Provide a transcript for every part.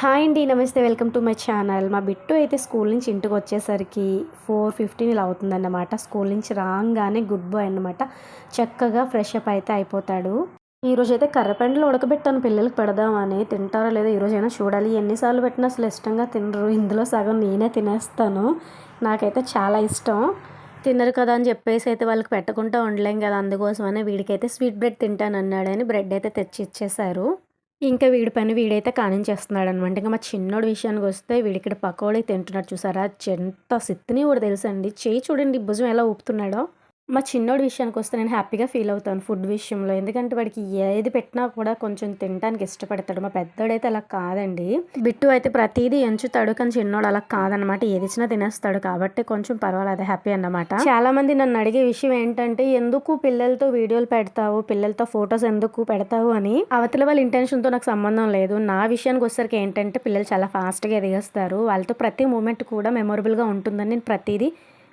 Hi అండి namaste welcome to my channel. మా బిట్టు అయితే స్కూల్ నుంచి ఇంటికి వచ్చేసరికి ఫోర్ ఫిఫ్టీన్ ఇలా అవుతుందన్నమాట. స్కూల్ నుంచి రాగానే గుడ్ బాయ్ అన్నమాట. చక్కగా ఫ్రెష్ అప్ అయితే అయిపోతాడు. ఈరోజు అయితే కర్రపెండలు ఉడకబెట్టాను. పిల్లలకి పెడదామని తింటారో లేదో ఈరోజైనా చూడాలి. ఎన్నిసార్లు పెట్టినా అసలు ఇష్టంగా తినరు. ఇందులో సగం నేనే తినేస్తాను. నాకైతే చాలా ఇష్టం. తినరు కదా అని చెప్పేసి అయితే వాళ్ళకి పెట్టకుండా ఉండలేం కదా అందుకోసమనే వీడికైతే స్వీట్ బ్రెడ్ తింటాను అన్నాడని బ్రెడ్ అయితే తెచ్చి ఇచ్చేశారు. ఇంకా వీడి పని వీడైతే కానించేస్తున్నాడు అనమాట ఇంకా మా చిన్నోడి విషయానికి వస్తే వీడిక్కడ పకోడీ తింటున్నాడు చూసారా? ఎంత సిత్తిని కూడా తెలుసండి. చేయి చూడండి భుజం ఎలా ఊపుతున్నాడో. మా చిన్నోడి విషయానికి వస్తే నేను హ్యాపీగా ఫీల్ అవుతాను ఫుడ్ విషయంలో. ఎందుకంటే వాడికి ఏది పెట్టినా కూడా కొంచెం తినడానికి ఇష్టపడతాడు. మా పెద్దోడైతే అలా కాదండి. బిట్టు అయితే ప్రతిదీ ఎంచుతాడు కానీ చిన్నోడు అలా కాదనమాట ఏది ఇచ్చినా తినేస్తాడు కాబట్టి కొంచెం పర్వాలేదు హ్యాపీ అన్నమాట. చాలా మంది నన్ను అడిగే విషయం ఏంటంటే ఎందుకు పిల్లలతో వీడియోలు పెడతావు? పిల్లలతో ఫొటోస్ ఎందుకు పెడతావు? అని. అవతల వాళ్ళ ఇంటెన్షన్తో నాకు సంబంధం లేదు. నా విషయానికి వచ్చేసరికి ఏంటంటే పిల్లలు చాలా ఫాస్ట్గా ఎదిగేస్తారు. వాళ్ళతో ప్రతి మూమెంట్ కూడా మెమొరబుల్గా ఉంటుందని నేను ప్రతిదీ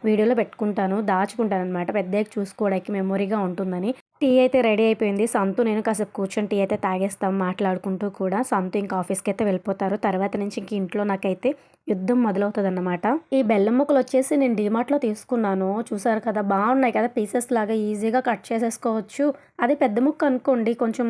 వీడియోలో పెట్టుకుంటాను దాచుకుంటాను అనమాట పెద్దగా చూసుకోవడానికి మెమొరీగా ఉంటుందని. టీ అయితే రెడీ అయిపోయింది. సంతు నేను కాసేపు కూర్చొని టీ అయితే తాగేస్తాం మాట్లాడుకుంటూ కూడా. సంతు ఇంకా ఆఫీస్కి అయితే వెళ్ళిపోతారు. తర్వాత నుంచి ఇంక ఇంట్లో నాకైతే యుద్ధం మొదలవుతుంది అనమాట ఈ బెల్లం ముక్కలు వచ్చేసి నేను డిమార్ట్లో తీసుకున్నాను. చూసారు కదా బాగున్నాయి కదా పీసెస్ లాగా ఈజీగా కట్ చేసేసుకోవచ్చు. అదే పెద్ద ముక్క అనుకోండి కొంచెం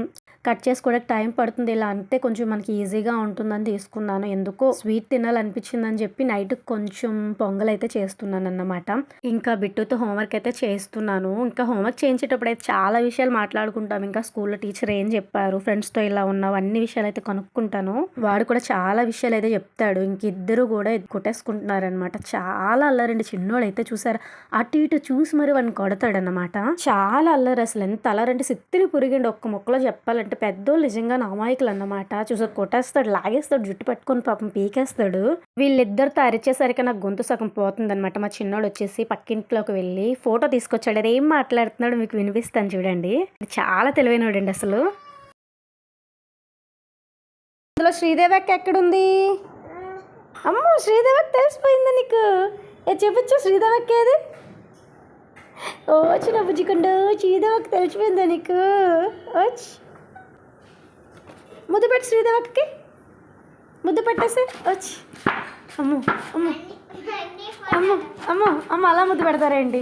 కట్ చేసుకోవడానికి టైం పడుతుంది. ఇలా అంతే కొంచెం మనకి ఈజీగా ఉంటుందని తీసుకున్నాను. ఎందుకో స్వీట్ తినాలనిపించిందని చెప్పి నైట్ కొంచెం పొంగల్ అయితే చేస్తున్నాను అన్నమాట ఇంకా బిట్టుతో హోంవర్క్ అయితే చేస్తున్నాను. ఇంకా హోంవర్క్ చేయించేటప్పుడు అయితే చాలా విషయాలు మాట్లాడుకుంటాం. ఇంకా స్కూల్లో టీచర్ ఏం చెప్పారు? ఫ్రెండ్స్తో ఇలా ఉన్నావు. అన్ని విషయాలు అయితే కనుక్కుంటాను. వాడు కూడా చాలా విషయాలు అయితే చెప్తాడు. ఇంక ఇద్దరు కూడా కొట్టేసుకుంటున్నారనమాట చాలా అల్లరండి. చిన్నోడు అయితే చూసారు? అటు ఇటు చూసి మరి వాడిని కొడతాడనమాట చాలా అల్లరి అసలు. ఎంత అల్లరంటే సిత్తిని పురిగిండి. ఒక్క మొక్కలో చెప్పాలంటే పెద్దోళ్ళు నిజంగా నామాయకులు అన్నమాట చూసా కొట్టేస్తాడు లాగేస్తాడు జుట్టు పట్టుకొని పాపం పీకేస్తాడు. వీళ్ళిద్దరితో అరిచేసరికి నాకు గొంతు సగం పోతుందన్నమాట. మా చిన్నోడు వచ్చేసి పక్కింట్లోకి వెళ్ళి ఫోటో తీసుకొచ్చాడు. అదే ఏం మాట్లాడుతున్నాడు మీకు వినిపిస్తాను చూడండి. చాలా తెలివైనవాడండి అసలు. అందులో శ్రీదేవక్క ఎక్కడుంది? అమ్మో శ్రీదేవక్ తెలిసిపోయిందా నీకు? ఏ చెప్పచ్చు శ్రీదేవక్ ఏది? ఓ చిన్న బుజ్జికుండు శ్రీదేవక్ తెలిసిపోయిందా నీకు? వచ్చి ముద్దు పెట్టి శ్రీదేవక్కి ముద్దు పెట్టేసి వచ్చి అమ్మో అమ్మో. అమ్మో అమ్మో అమ్మ అలా ముద్దు పెడతారేంటి?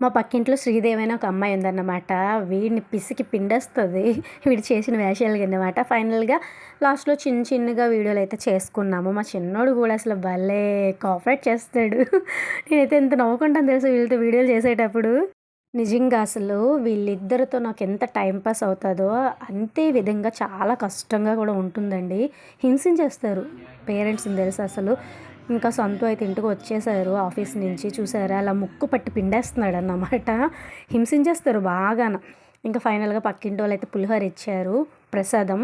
మా పక్కింట్లో శ్రీదేవి అని ఒక అమ్మాయి ఉందన్నమాట. వీడిని పిసికి పిండేస్తుంది. వీడు చేసిన వేషాలకి అన్నమాట ఫైనల్గా లాస్ట్లో చిన్న చిన్నగా వీడియోలు అయితే చేసుకున్నాము. మా చిన్నోడు కూడా అసలు భలే కోఆపరేట్ చేస్తాడు. నేనైతే ఎంత నవ్వుకుంటాను తెలుసు వీళ్ళతో వీడియోలు చేసేటప్పుడు. నిజంగా అసలు వీళ్ళిద్దరితో నాకు ఎంత టైంపాస్ అవుతుందో అంతే విధంగా చాలా కష్టంగా కూడా ఉంటుందండి. హింసించేస్తారు పేరెంట్స్ని తెలుసు అసలు? ఇంకా సొంతం అయితే ఇంటికి వచ్చేసారు ఆఫీస్ నుంచి చూసారా? అలా ముక్కు పట్టి పిండేస్తున్నాడు అన్నమాట హింసించేస్తారు బాగాన. ఇంకా ఫైనల్గా పక్కింటి వాళ్ళు అయితే పులిహోర ఇచ్చారు ప్రసాదం.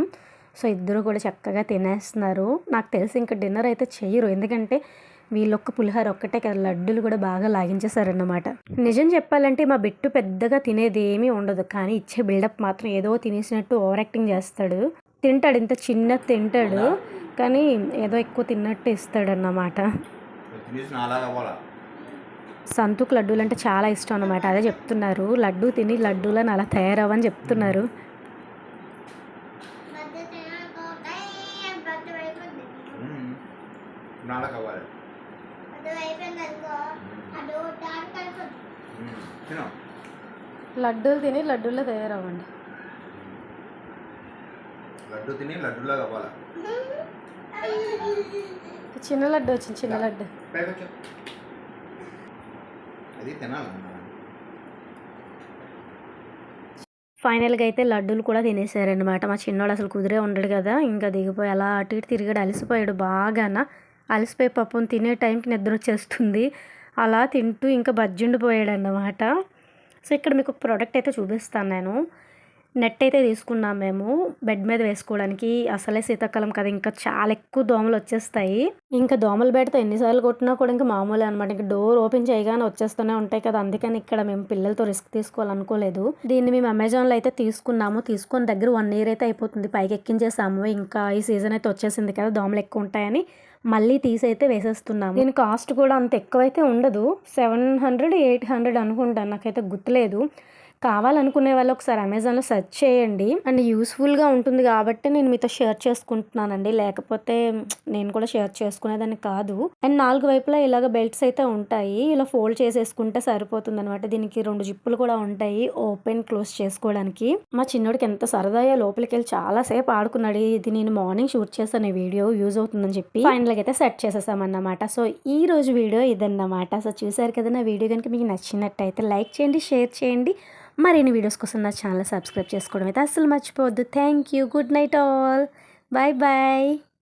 సో ఇద్దరు కూడా చక్కగా తినేస్తున్నారు. నాకు తెలిసి ఇంకా డిన్నర్ అయితే చేయరు. ఎందుకంటే వీళ్ళొక్క పులిహోర ఒక్కటే కదా లడ్డూలు కూడా బాగా లాగించేశారన్నమాట. నిజం చెప్పాలంటే మా బిట్టు పెద్దగా తినేది ఏమీ ఉండదు కానీ ఇచ్చే బిల్డప్ మాత్రం ఏదో తినేసినట్టు ఓవర్ యాక్టింగ్ చేస్తాడు. తింటాడు ఇంత చిన్న తింటాడు కానీ ఏదో ఎక్కువ తిన్నట్టు ఇస్తాడు అన్నమాట సంతుకు లడ్డూలు అంటే చాలా ఇష్టం అన్నమాట అదే చెప్తున్నారు. లడ్డూ తిని లడ్డూలను అలా తయారవ్వని చెప్తున్నారు. నాలాగా. తిను లడ్డూలు తిని లడ్డూలో తయారవ్వండి. లడ్డు తిని లడ్డులాగా అవ్వాలా చిన్న లడ్డు వచ్చింది చిన్న లడ్డు. అది తినాలన్నా ఫైనల్గా అయితే లడ్డూలు కూడా తినేసారనమాట మా చిన్నోడు అసలు కుదిరే ఉండడు కదా. ఇంకా దిగిపోయి అలా అటు ఇటు తిరిగాడు అలసిపోయాడు బాగాన. అలసిపోయి పాపం తినే టైంకి నిద్ర వచ్చేస్తుంది. అలా తింటూ ఇంకా బజ్జుండిపోయాడు అన్నమాట సో ఇక్కడ మీకు ఒక ప్రోడక్ట్ అయితే చూపిస్తాను నేను. నెట్ అయితే తీసుకున్నాం మేము బెడ్ మీద వేసుకోవడానికి. అసలే శీతాకాలం కదా ఇంకా చాలా ఎక్కువ దోమలు వచ్చేస్తాయి. ఇంకా దోమలు బెడతా ఎన్నిసార్లు కొట్టినా కూడా ఇంకా మామూలే అనమాట ఇంకా డోర్ ఓపెన్ చేయగానే వచ్చేస్తూనే ఉంటాయి కదా అందుకని ఇక్కడ మేము పిల్లలతో రిస్క్ తీసుకోవాలనుకోలేదు. దీన్ని మేము అమెజాన్లో అయితే తీసుకున్నాము. తీసుకున్న దగ్గర వన్ ఇయర్ అయితే అయిపోతుంది. పైకి ఎక్కించేసాము. ఇంకా ఈ సీజన్ అయితే వచ్చేసింది కదా దోమలు ఎక్కువ ఉంటాయని. మళ్ళీ తీసి అయితే వేసేస్తున్నాము. దీని కాస్ట్ కూడా అంత ఎక్కువైతే ఉండదు. సెవెన్ హండ్రెడ్ ఎయిట్ హండ్రెడ్ అనుకుంటాను నాకైతే గుర్తులేదు. కావాలనుకునే వాళ్ళు ఒకసారి అమెజాన్లో సెర్చ్ చేయండి. అండ్ యూస్ఫుల్గా ఉంటుంది కాబట్టి నేను మీతో షేర్ చేసుకుంటున్నానండి. లేకపోతే నేను కూడా షేర్ చేసుకునేదాన్ని కాదు. అండ్ నాలుగు వైపులా ఇలాగ బెల్ట్స్ అయితే ఉంటాయి. ఇలా ఫోల్డ్ చేసేసుకుంటే సరిపోతుంది అనమాట దీనికి రెండు జిప్పులు కూడా ఉంటాయి. ఓపెన్ క్లోజ్ చేసుకోవడానికి. మా చిన్నోడికి ఎంత సరదాగా లోపలికి వెళ్ళి చాలా సేపు ఆడుకున్నాడు. ఇది నేను మార్నింగ్ షూట్ చేశాను. ఈ వీడియో యూజ్ అవుతుందని చెప్పి ఫైనల్ అయితే సెట్ చేసేసామన్నమాట. సో ఈ రోజు వీడియో ఇదన్నమాట. సో చూసారు కదా నా వీడియో కనుక మీకు నచ్చినట్టయితే లైక్ చేయండి షేర్ చేయండి. మరిన్ని వీడియోస్ కోసం నా ఛానల్ సబ్స్క్రైబ్ చేసుకోవడం అయితే అస్సలు మర్చిపోవద్దు. Thank you good night all bye bye